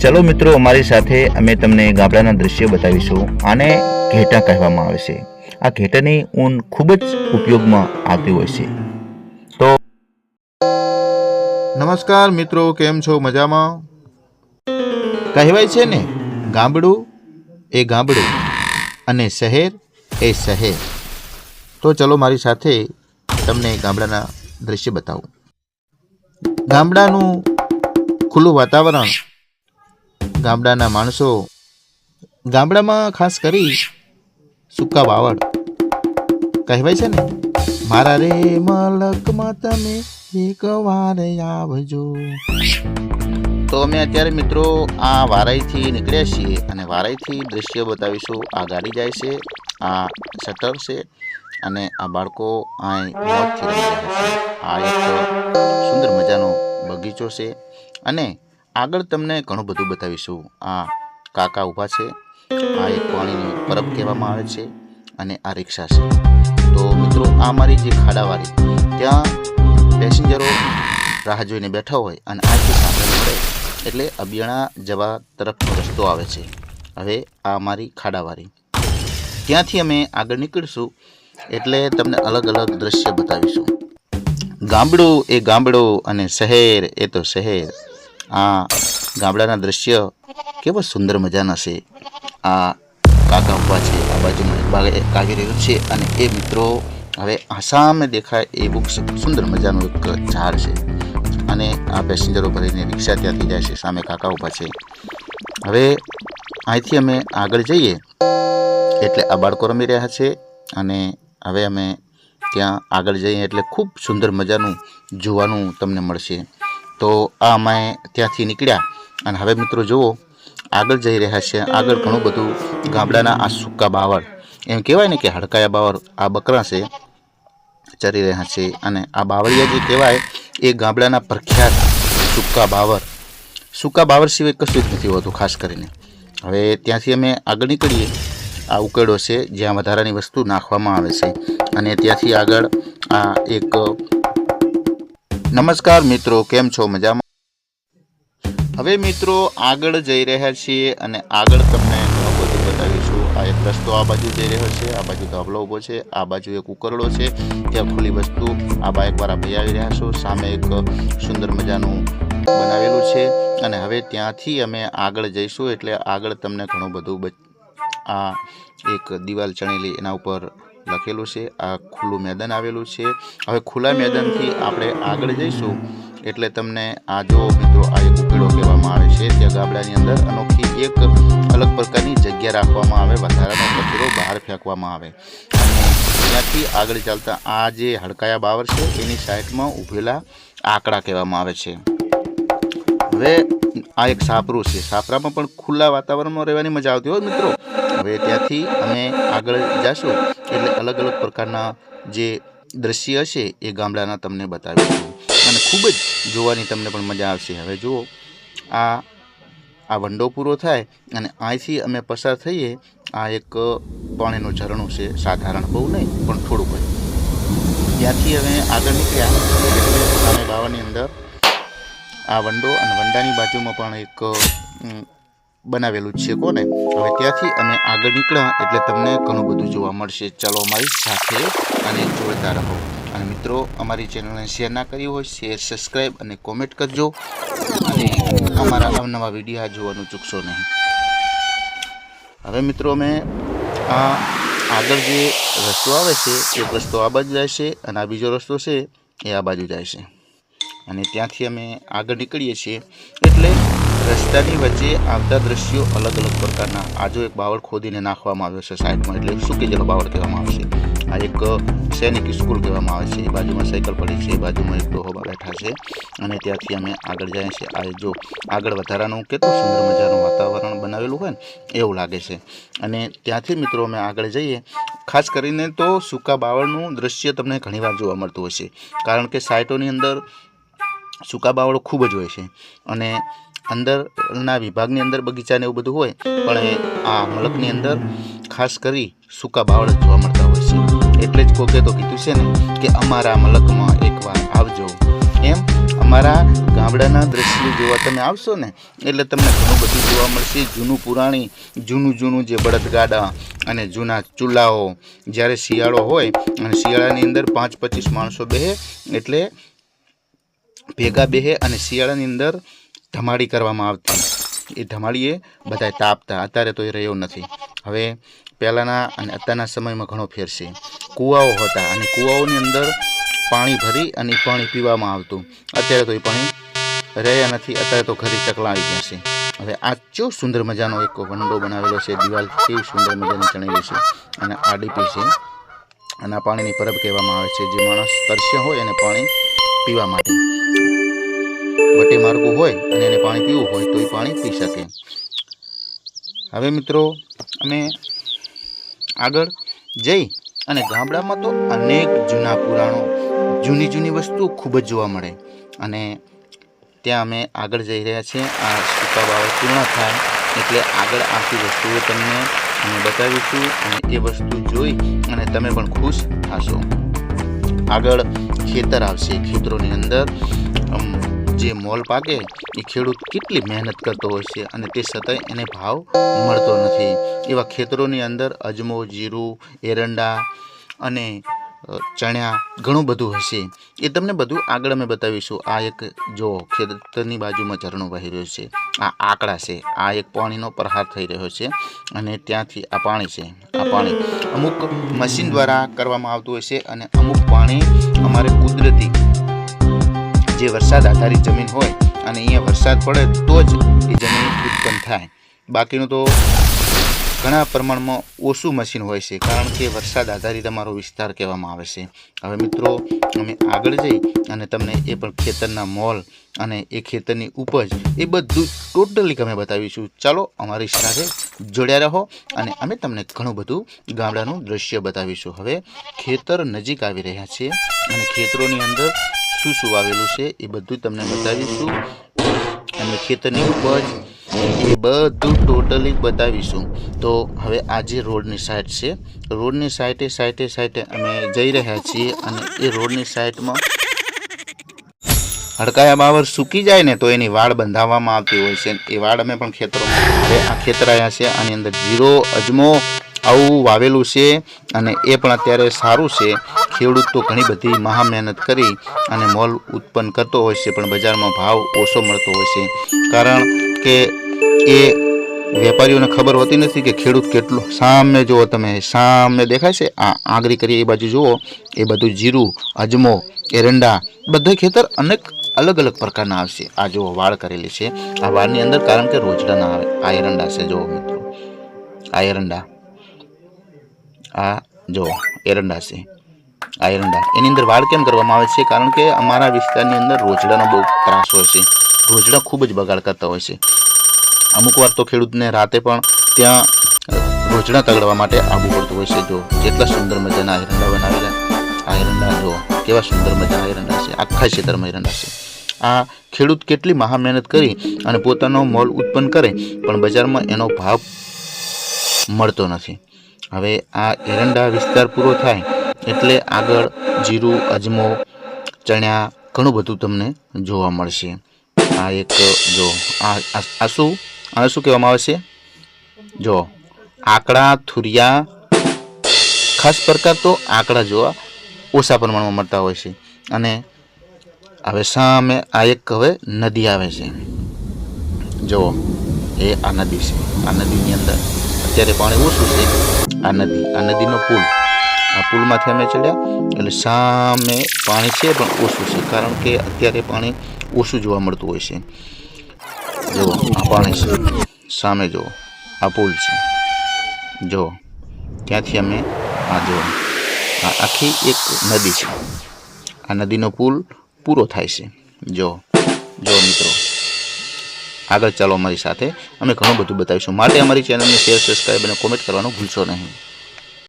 ચલો મિત્રો, અમારી સાથે અમે તમને ગામડાના દ્રશ્યો બતાવીશું આને ઘેટા કહેવામાં આવે છે. આ ઘેટાની ઊન ખૂબ જ ઉપયોગમાં આવતી હોય છે. તો નમસ્કાર મિત્રો, કેમ છો? મજામાં? કહેવાય છે ને, ગામડું એ ગામડું અને શહેર એ શહેર. તો ચલો મારી સાથે તમને ગામડાના દ્રશ્ય બતાવું. ગામડાનું ખુલ્લું વાતાવરણ ગામડાના માણસો, ગામડામાં ખાસ કરી સૂકા વાવડ. કહેવાય છે ને, મારા રે મલકમાં તમે એક વાર આવજો. તો અમે અત્યારે મિત્રો આ વારાઈથી નીકળ્યા છીએ અને વારાઈથી દ્રશ્ય બતાવીશું. આ ગાડી જાય છે, આ શટર છે અને આ બાળકો અહીં આ એક સુંદર મજાનો બગીચો છે અને આગળ તમને ઘણું બધું બતાવીશું. આ કાકા ઊભા છે. આ એક પાણીની પરબ કહેવામાં આવે છે અને આ રિક્ષા છે. તો મિત્રો, આ મારી જે ખાડાવાળી, ત્યાં પેસેન્જરો રાહ જોઈને બેઠા હોય અને આથી સામે એટલે અબિયાણા જવા તરફનો રસ્તો આવે છે. હવે આ અમારી ખાડાવાળી. ત્યાંથી અમે આગળ નીકળીશું એટલે તમને અલગ અલગ દ્રશ્ય બતાવીશું. ગામડું એ ગામડું અને શહેર એ તો શહેર. આ ગામડાના દ્રશ્ય કેવા સુંદર મજાના છે. આ કાકા ઊભા છે, આ બાગ કાગી રહ્યું છે અને એ મિત્રો હવે આસામે દેખાય દેખાય એવું સુંદર મજાનું એક ઝાડ છે અને આ પેસેન્જરો ભરીને રિક્ષા ત્યાંથી જાય છે, સામે કાકા ઊભા છે. હવે અહીંથી અમે આગળ જઈએ એટલે આ બાળકો રમી રહ્યા છે અને હવે અમે ત્યાં આગળ જઈએ એટલે ખૂબ સુંદર મજાનું જોવાનું તમને મળશે. તો આ અમે ત્યાંથી નીકળ્યા. અને હવે મિત્રો જુઓ, આગળ જઈ રહ્યા છે. આગળ ઘણું બધું ગામડાના આ સૂકા બાવળ. એમ કહેવાય ને કે હડકાયા બાવળ આ બકરા છે, ચરી રહ્યા છે. અને આ બાવળિયા જે કહેવાય, એ ગામડાના પ્રખ્યાત સૂકા બાવર સૂકા બાવર સિવાય કશું જ નથી હોતું, ખાસ કરીને. હવે ત્યાંથી અમે આગળ નીકળીએ. આ ઉકેડો છે, જ્યાં વધારાની વસ્તુ નાખવામાં આવે છે. અને ત્યાંથી આગળ આ એક નમસ્કાર મિત્રો, કેમ છો? મજામાં? હવે મિત્રો, આગળ જઈ રહ્યા છીએ અને આગળ તમને બધું બતાવીશું. આ એક રસ્તો આ બાજુ જઈ રહ્યો છે, આ બાજુ ધાબલો ઊભો છે, આ બાજુ એક ઉકરડો છે. ત્યાં ખુલ્લી વસ્તુ આ બાઇકવાળા ભાઈ આવી રહ્યા છો. સામે એક સુંદર મજાનું બનાવેલું છે અને હવે ત્યાંથી અમે આગળ જઈશું એટલે આગળ તમને ઘણું બધું આ એક દિવાલ ચણેલી એના ઉપર લખેલું છે, આ ખુલ્લું મેદાન આવેલું છે. હવે ખુલ્લા મેદાનથી આપણે આગળ જઈશું, એટલે તમને આ જો મિત્રો આ એક ઉકેડો કહેવામાં આવે છે ત્યાં ગામડાની અંદર અનોખી એક અલગ પ્રકારની જગ્યા રાખવામાં આવે, વધારાનો કચરો બહાર ફેંકવામાં આવે. ત્યાંથી આગળ ચાલતા આ જે હડકાયા બાવર છે, એની સાઈડમાં ઊભેલા આંકડા કહેવામાં આવે છે. હવે આ એક સાપરું છે સાપરામાં પણ ખુલ્લા વાતાવરણમાં રહેવાની મજા આવતી હોય મિત્રો. હવે ત્યાંથી અમે આગળ જઈશું એટલે અલગ અલગ પ્રકારના જે દ્રશ્ય હશે એ ગામડાના તમને બતાવીશું અને ખૂબ જ જોવાની તમને પણ મજા આવશે. હવે જુઓ, આ આ વંડો પૂરો થાય અને અહીંથી અમે પસાર થઈએ, આ એક પાણીનું ઝરણું છે, સાધારણ બહુ નહીં, પણ થોડુંક જ. ત્યાંથી અમે આગળ નીકળ્યા એટલે સામે અંદર આ વંડો અને વંડાની બાજુમાં પણ એક બનાવેલું છે કોને? હવે ત્યાંથી અમે આગળ નીકળ્યા એટલે તમને ઘણું બધું જોવા મળશે. ચાલો અમારી સાથે અને જોડતા રહો. અને મિત્રો, અમારી ચેનલને શેર ના કરી હોય, શેર સબસ્ક્રાઈબ અને કોમેન્ટ કરજો. અને અમારા અવનવા વિડીયા જોવાનું ચૂકશો નહીં. હવે મિત્રો, અમે આ આગળ જે રસ્તો આવે છે, એક રસ્તો આ બાજુ જાય છે અને આ બીજો રસ્તો છે, એ આ બાજુ જાય છે. અને ત્યાંથી અમે આગળ નીકળીએ છીએ. એટલે રસ્તાની વચ્ચે આવતા દ્રશ્યો અલગ અલગ પ્રકારના. આજો એક બાવળ ખોદીને નાખવામાં આવ્યો છે સાઈડમાં એટલે સૂકી જેલો બાવળ કહેવામાં આવશે આ એક સૈનિક સ્કૂલ કહેવામાં આવે છે. એ બાજુમાં સાયકલ પડી છે. એ બાજુમાં એક ડોહોબા બેઠા છે. અને ત્યાંથી અમે આગળ જઈએ છીએ આ જો આગળ વધારાનું કેટલું સુંદર મજાનું વાતાવરણ બનાવેલું હોય ને, એવું લાગે છે. અને ત્યાંથી મિત્રો અમે આગળ જઈએ. ખાસ કરીને તો સૂકા બાવળનું દ્રશ્ય તમને ઘણીવાર જોવા મળતું હશે કારણ કે સાઇટોની અંદર સૂકા બાવળો ખૂબ જ હોય છે. અને અંદરના વિભાગની અંદર બગીચાને એવું બધું હોય, પણ આ મલકની અંદર ખાસ કરી સૂકા બાવળ જ જોવા મળતા હોય છે. એટલે જ કોકે તો કીધું છે ને કે અમારા મલકમાં એકવાર આવજો. એમ અમારા ગામડાના દ્રશ્યો જોવા તમે આવશો ને, એટલે તમને ઘણું બધું જોવા મળશે. જૂનું પુરાણી, જૂનું જૂનું જે બળદગાડા અને જૂના ચૂલાઓ, જ્યારે શિયાળો હોય, અને શિયાળાની અંદર પાંચ પચીસ માણસો બેહે, એટલે ભેગા બેહે અને શિયાળાની અંદર ધમાડી કરવામાં આવતી એ ધમાડીએ બધા તાપતા. અત્યારે તો એ રહ્યો નથી. હવે પહેલાંના અને અત્યારના સમયમાં ઘણો ફેર છે. કૂવાઓ હતા અને કૂવાઓની અંદર પાણી ભરી અને પાણી પીવામાં આવતું. અત્યારે તો એ પાણી રહ્યા નથી. અત્યારે તો ઘરે ચકલાવી ગયા છે. હવે આ કેવો સુંદર મજાનો એક વંડો બનાવેલો છે. દિવાલ કેવી સુંદર મજાની ચણેલી છે અને આ ડીપી છે. અને આ પાણીની પરબ કહેવામાં આવે છે. જે માણસ તરસ્યા હોય એને પાણી પીવા માટે. વટે માર્ગું હોય અને એને પાણી પીવું હોય તો એ પાણી પી શકે. હવે મિત્રો, અમે આગળ જઈ અને ગામડામાં તો અનેક જૂના પુરાણો, જૂની જૂની વસ્તુઓ ખૂબ જ જોવા મળે. અને ત્યાં અમે આગળ જઈ રહ્યા છીએ. આ સૂકા બાવળ પૂર્ણ થાય એટલે આગળ આખી વસ્તુઓ તમને અમે બતાવીશું અને એ વસ્તુ જોઈ અને તમે પણ ખુશ થશો. આગળ ખેતર આવશે ખેતરોની અંદર. જે મોલ પાકે, એ ખેડૂત કેટલી મહેનત કરતો હોય છે અને તે છતાંય એને ભાવ મળતો નથી. એવા ખેતરોની અંદર અજમો, જીરું, એરંડા અને ચણ્યા ઘણું બધું હશે એ તમને બધું આગળ અમે બતાવીશું. આ એક, જો ખેતરની બાજુમાં ઝરણું વહી રહ્યું છે. આ આંકડા છે. આ એક પાણીનો પ્રહાર થઈ રહ્યો છે અને ત્યાંથી આ પાણી છે. આ પાણી અમુક મશીન દ્વારા કરવામાં આવતું હોય છે અને અમુક પાણી અમારે કુદરતી જે વરસાદ આધારિત જમીન હોય અને અહીંયા વરસાદ પડે તો જ એ જમીન ઉત્પન્ન થાય. બાકીનું તો ઘણા પ્રમાણમાં ઓછું મશીન હોય છે, કારણ કે વરસાદ આધારિત અમારો વિસ્તાર કહેવામાં આવે છે. હવે મિત્રો, અમે આગળ જઈ અને તમને એ પણ ખેતરના મોલ અને એ ખેતરની ઉપજ એ બધું ટોટલી અમે બતાવીશું. ચાલો અમારી સાથે જોડ્યા રહો અને અમે તમને ઘણું બધું ગામડાનું દ્રશ્ય બતાવીશું. હવે ખેતર નજીક આવી રહ્યા છે અને ખેતરોની અંદર શું શું વાવેલું છે એ બધું તમને બતાવીશું. અને ખેતરની ઉપજ એ બધું ટોટલી બતાવીશું. તો હવે આ જે રોડની સાઈડ છે, રોડની સાઈડે સાઈડે સાઈડે અમે જઈ રહ્યા છીએ અને એ રોડની સાઈડમાં હડકાયા બાવર સૂકી જાય ને તો એની વાડ બંધાવવામાં આવતી હોય છે. એ વાડ અમે પણ ખેતરોમાં આ ખેતર આવ્યા છે. આની અંદર જીરો, અજમો આવું વાવેલું છે અને એ પણ અત્યારે સારું છે. ખેડૂત તો ઘણી બધી મહા મહેનત કરી અને મોલ ઉત્પન્ન કરતો હોય છે, પણ બજારમાં ભાવ ઓછો મળતો હોય છે. કારણ કે એ વેપારીઓને ખબર હોતી નથી કે ખેડૂત કેટલો સામે જુઓ તમે, સામે દેખાય છે? આ આંગળી કરી એ બાજુ જુઓ, એ બધું જીરું, અજમો, એરંડા, બધા ખેતર અનેક અલગ અલગ પ્રકારના આવશે. આ જુઓ, વાળ કરેલી છે. આ વાળની અંદર કારણ કે રોજડા ના આવે આ એરંડા છે, જુઓ મિત્રો. આ એરંડા. આ જુઓ એરંડા છે, આ એરંડા. એની અંદર વાળ કેમ કરવામાં આવે છે? કારણ કે અમારા વિસ્તારની અંદર રોજડાનો બહુ ત્રાસ હોય છે. રોજડા ખૂબ જ બગાડ કરતા હોય છે. અમુક વાર તો ખેડૂતને રાતે પણ ત્યાં રોજડા તગડવા માટે આવવું પડતું હોય છે. જો કેટલા સુંદર મજાના એરંડા બનાવેલા. આ એરંડા જો કેવા સુંદર મજાના એરંડા છે. આખા ક્ષેત્રમાં એરંડા છે. આ ખેડૂત કેટલી મહા મહેનત કરી અને પોતાનો મોલ ઉત્પન્ન કરે, પણ બજારમાં એનો ભાવ મળતો નથી. હવે આ એરંડા વિસ્તાર પૂરો થાય એટલે આગળ જીરું, અજમો ચણ્યા ઘણું બધું તમને જોવા મળશે. આ એક, જો, આ શું? આને શું કહેવામાં આવે છે? જો, આંકડા, થુરિયા, ખાસ પ્રકાર તો આંકડા જોવા ઓછા પ્રમાણમાં મળતા હોય છે. અને હવે સામે આ એક હવે નદી આવે છે. જુઓ, એ આ નદી છે. આ નદીની અંદર અત્યારે પાણી ઓછું છે. આ નદી, આ નદીનો પુલ. આ પુલમાંથી અમે ચડ્યા એટલે સામે પાણી છે પણ ઓછું છે, કારણ કે અત્યારે પાણી ઓછું જોવા મળતું હોય છે. જુઓ, આ પાણી છે. સામે જુઓ, આ પુલ છે. જુઓ, ત્યાંથી અમે આ જુઓ, આ આખી એક નદી છે. આ નદીનો પુલ પૂરો થાય છે. જો જો મિત્રો. આગળ ચાલો અમારી સાથે અમે ઘણું બધું બતાવીશું. માટે અમારી ચેનલને શેર સબસ્ક્રાઈબ અને કોમેન્ટ કરવાનું ભૂલશો નહીં.